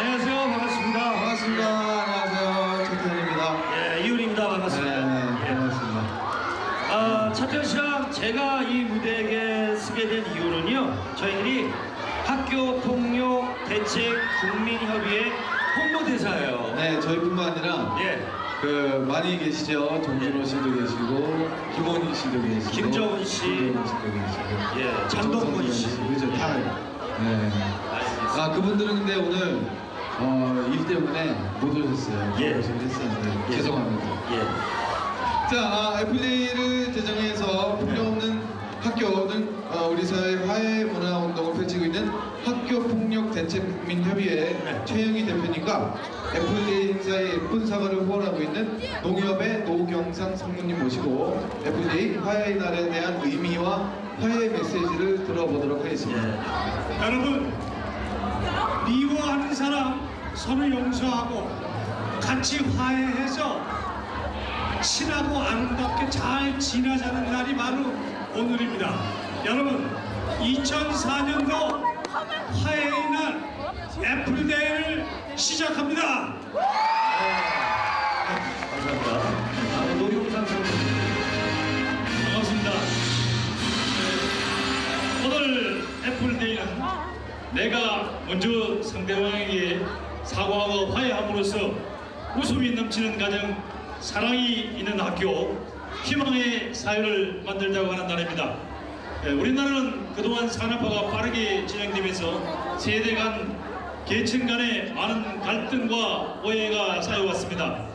안녕하세요. 반갑습니다. 반갑습니다. 안녕하세요. 최태현입니다. 예, 이훈입니다. 반갑습니다. 네, 예. 반갑습니다. 아, 차태현 씨랑 제가 이 무대에 쓰게 된 이유는요. 저희들이 학교 폭력 대책 국민협의회 홍보대사예요. 네, 저희뿐만 아니라 예, 그 많이 계시죠. 정준호 씨도 계시고 김원희 씨도 계시고 김정은 씨. 김정은 씨도 계시고 예, 장동건 씨. 그죠 다. 네. 알겠습니다. 아 그분들은 근데 오늘 어, 일 때문에 못 오셨어요. 예. 했었는데 예. 죄송합니다. 예. 자, 아, 애플리를 제정해서 폭력 없는 학교는 어, 우리 사회 화해 문화 운동을 펼치고 있는 학교 폭력 대책 국민협의회 네. 최영희 대표님과 애플리 행사에 예쁜 사과를 후원하고 있는 농협의 노경상 성무님 모시고 애플리 화해의 날에 대한 의미와 화해 메시지를 들어보도록 하겠습니다. 예. 여러분 미워하는 사람 서로 용서하고 같이 화해해서 친하고 아름답게 잘 지나자는 날이 바로 오늘입니다. 여러분 2004년도 화해의 날 애플데이를 시작합니다. 감사합니다. 선생님. 반갑습니다. 네, 오늘 애플데이는 내가 먼저 상대방에게 사과하고 화해함으로써 웃음이 넘치는 가정, 사랑이 있는 학교, 희망의 사회를 만들자고 하는 날입니다. 예, 우리나라는 그동안 산업화가 빠르게 진행되면서 세대 간, 계층 간의 많은 갈등과 오해가 쌓여왔습니다.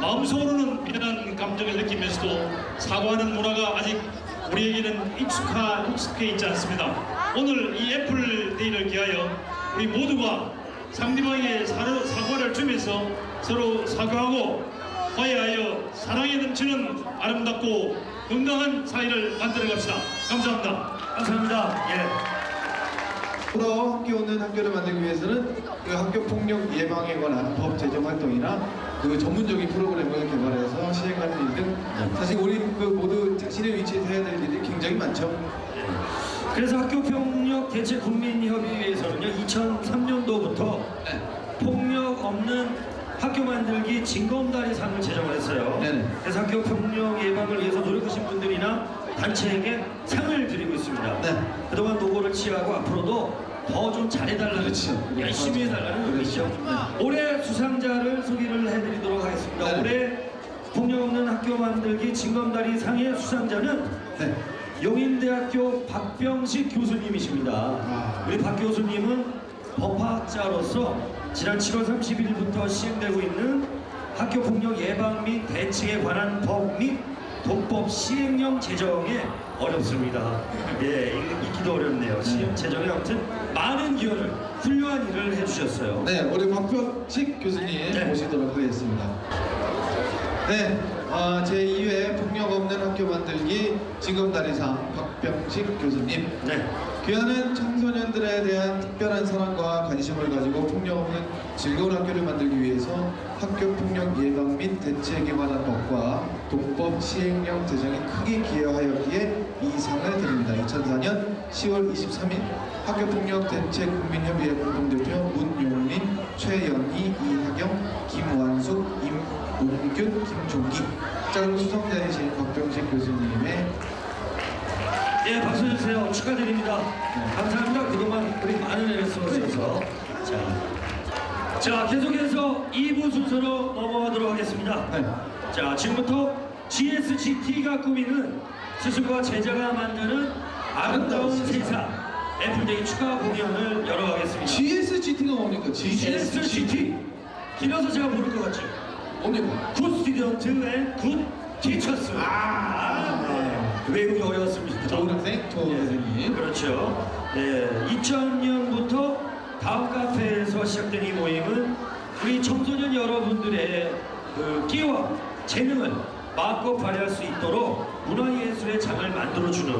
마음속으로는 미안한 감정을 느끼면서도 사과하는 문화가 아직 우리에게는 익숙하, 익숙해 있지 않습니다. 오늘 이 애플데이를 기하여 우리 모두가 상대방에게 사로, 사과를 주면서 서로 사과하고 화해하여 사랑에 넘치는 아름답고 건강한 사회를 만들어 갑시다. 감사합니다. 감사합니다. 예. 앞으로 학교 없는 학교를 만들기 위해서는 그 학교 폭력 예방에 관한 법 제정 활동이나 그 전문적인 프로그램을 개발해서 시행하는 일 등 사실 우리 그 모두 자신의 위치에서 해야 될 일이 굉장히 많죠. 그래서 학교폭력 대책 국민협의회에서는요 2003년도부터 폭력 없는 학교 만들기 징검다리 상을 제정을 했어요. 네네. 그래서 학교 폭력 예방을 위해서 노력하신 분들이나 단체에게 상을 드리고 있습니다. 네. 그동안 노고를 취하고 앞으로도 더 좀 잘해달라는 그렇죠. 열심히 해달라는 의미죠. 올해 수상자를 소개를 해드리도록 하겠습니다. 네. 올해 폭력 없는 학교 만들기 징검다리 상의 수상자는 네. 용인대학교 박병식 교수님이십니다. 아. 우리 박 교수님은 법학자로서 지난 7월 30일부터 시행되고 있는 학교 폭력 예방 및 대책에 관한 법 및 독법 시행령 제정에 어렵습니다. 예, 읽- 읽기도 어렵네요. 시행 제정에 아무튼 많은 기여를 훌륭한 일을 해주셨어요. 네, 우리 박병식 교수님 네. 모시도록 하겠습니다. 네, 어, 제2회 폭력 없는 학교 만들기 징검다리상 박병식 교수님. 네. 귀하는 청소년들에 대한 특별한 사랑과 관심을 가지고 폭력 없는 즐거운 학교를 만들기 위해서 학교 폭력 예방 및 대책에 관한 법과 독법 시행령 제정에 크게 기여하였기에 이 상을 드립니다. 2004년 10월 23일 학교 폭력 대책 국민협의회 공동대표 문용린, 최연희, 이하경, 김완숙, 임웅균, 김종기. 자 그럼 수상자이신 박병식 교수님의 예, 박수 주세요. 축하드립니다. 감사합니다. 그동안 우리 많은 애를 써주셔서. 자, 자, 계속해서 2부 순서로 넘어가도록 하겠습니다. 네. 자, 지금부터 GSGT가 꾸미는 스승과 제자가 만드는 아름다운 세상 애플데이 추가 공연을 열어가겠습니다. GSGT가 뭡니까? GSGT 길어서 제가 모를 것 같죠? 뭡니까? 굿 스튜던트 앤굿 티처스 아, 네. 외우기 어려웠습니다. 좋은 학생, 좋은 예. 선생님. 그렇죠. 예, 2000년부터 다음 카페에서 시작된 이 모임은 우리 청소년 여러분들의 그 끼와 재능을 마음껏 발휘할 수 있도록 문화예술의 장을 만들어주는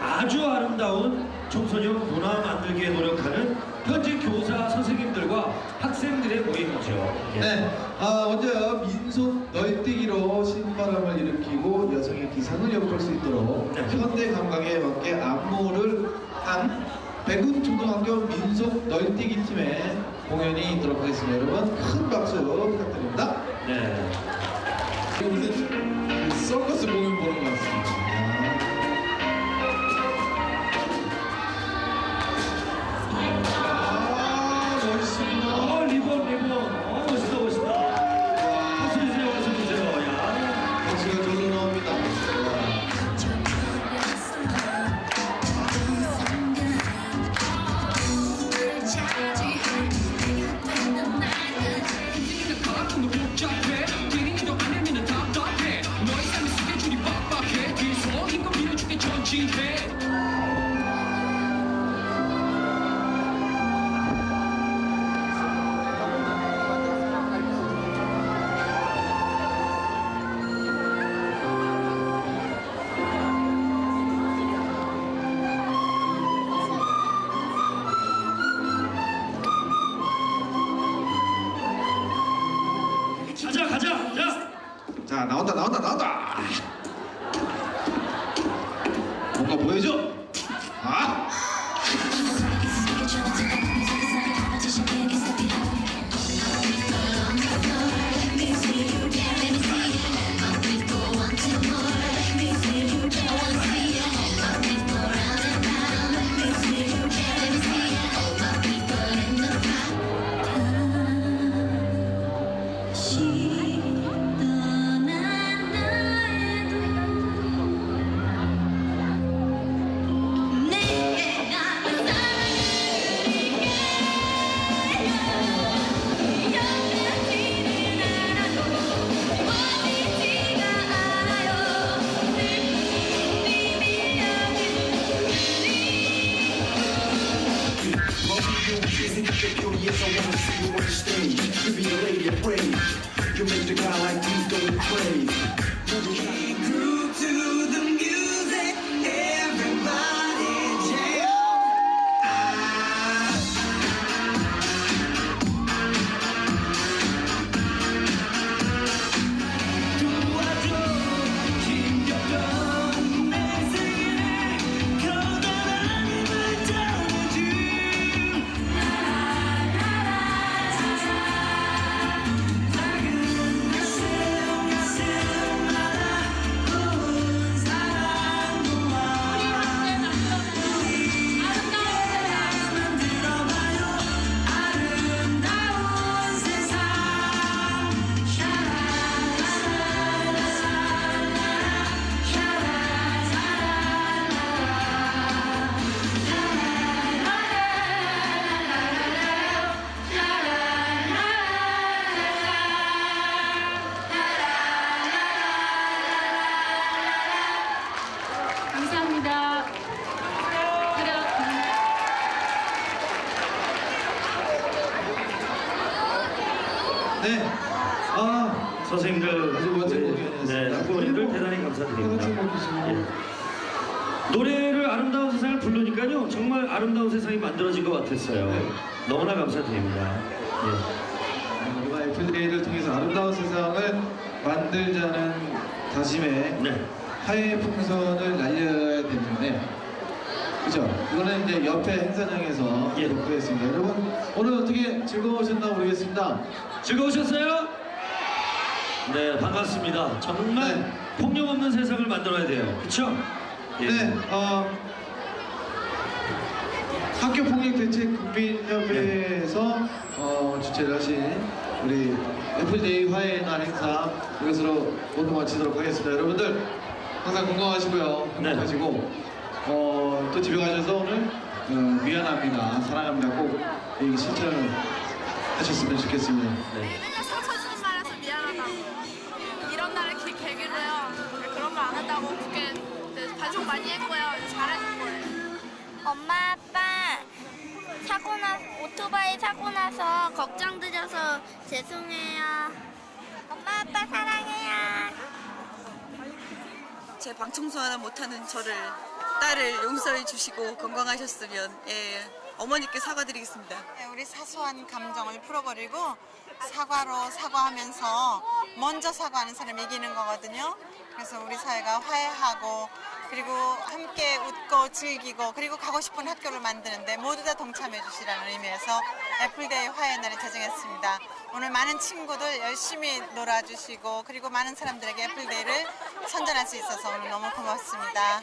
아주 아름다운 청소년 문화 만들기에 노력하는 현지 교사 선생님들과 학생들의 모임이죠. 예. 네, 아, 먼저 민속 널뛰기로 신바람을 일으키고 여성의 기상을 엿볼 수 있도록 네. 현대 감각에 맞게 안무를 한 백운 초등학교 민속 널뛰기 팀의 공연이 있도록 하겠습니다. 여러분 큰 박수 부탁드립니다. 네. 무슨 서커스 공연 보는 것 같습니다. 아주 멋진 우리, 공연이었습니다. 네, 학부모님들 대단히 감사드립니다. 예. 노래를 아름다운 세상을 부르니까요, 정말 아름다운 세상이 만들어진 것 같았어요. 네. 너무나 감사드립니다. 예. 우리가 애플데이를 통해서 아름다운 세상을 만들자는 다짐에 네. 하의 풍선을 날려야 되는데 그죠? 이거는 이제 옆에 행사장에서 예. 녹화했습니다. 여러분 오늘 어떻게 즐거우셨나 모르겠습니다. 즐거우셨어요? 네, 반갑습니다. 정말 네. 폭력 없는 세상을 만들어야 돼요. 그쵸? 예. 네, 어, 학교 폭력 대책 국민협회에서 어, 주최를 하신 우리 애플데이 화해의 날 행사 이것으로 모두 마치도록 하겠습니다. 여러분들 항상 건강하시고요, 네. 행복하시고 어, 또 집에 가셔서 오늘 어, 미안합니다, 사랑합니다 꼭 이 실천을 하셨으면 좋겠습니다. 네. 계, 계기로요 그런 말 안 한다고 그렇게 네, 반성 많이 했고요 잘해줄 거예요 엄마 아빠 사고 나 오토바이 사고 나서 걱정 드려서 죄송해요. 엄마 아빠 사랑해요. 제 방 청소 하나 못하는 저를 딸을 용서해 주시고 건강하셨으면 예, 어머니께 사과드리겠습니다. 네, 우리 사소한 감정을 풀어버리고 사과로 사과하면서 먼저 사과하는 사람이 이기는 거거든요. 그래서 우리 사회가 화해하고 그리고 함께 웃고 즐기고 그리고 가고 싶은 학교를 만드는데 모두 다 동참해 주시라는 의미에서 애플데이 화해 날을 제정했습니다. 오늘 많은 친구들 열심히 놀아주시고 그리고 많은 사람들에게 애플데이를 선전할 수 있어서 오늘 너무 고맙습니다.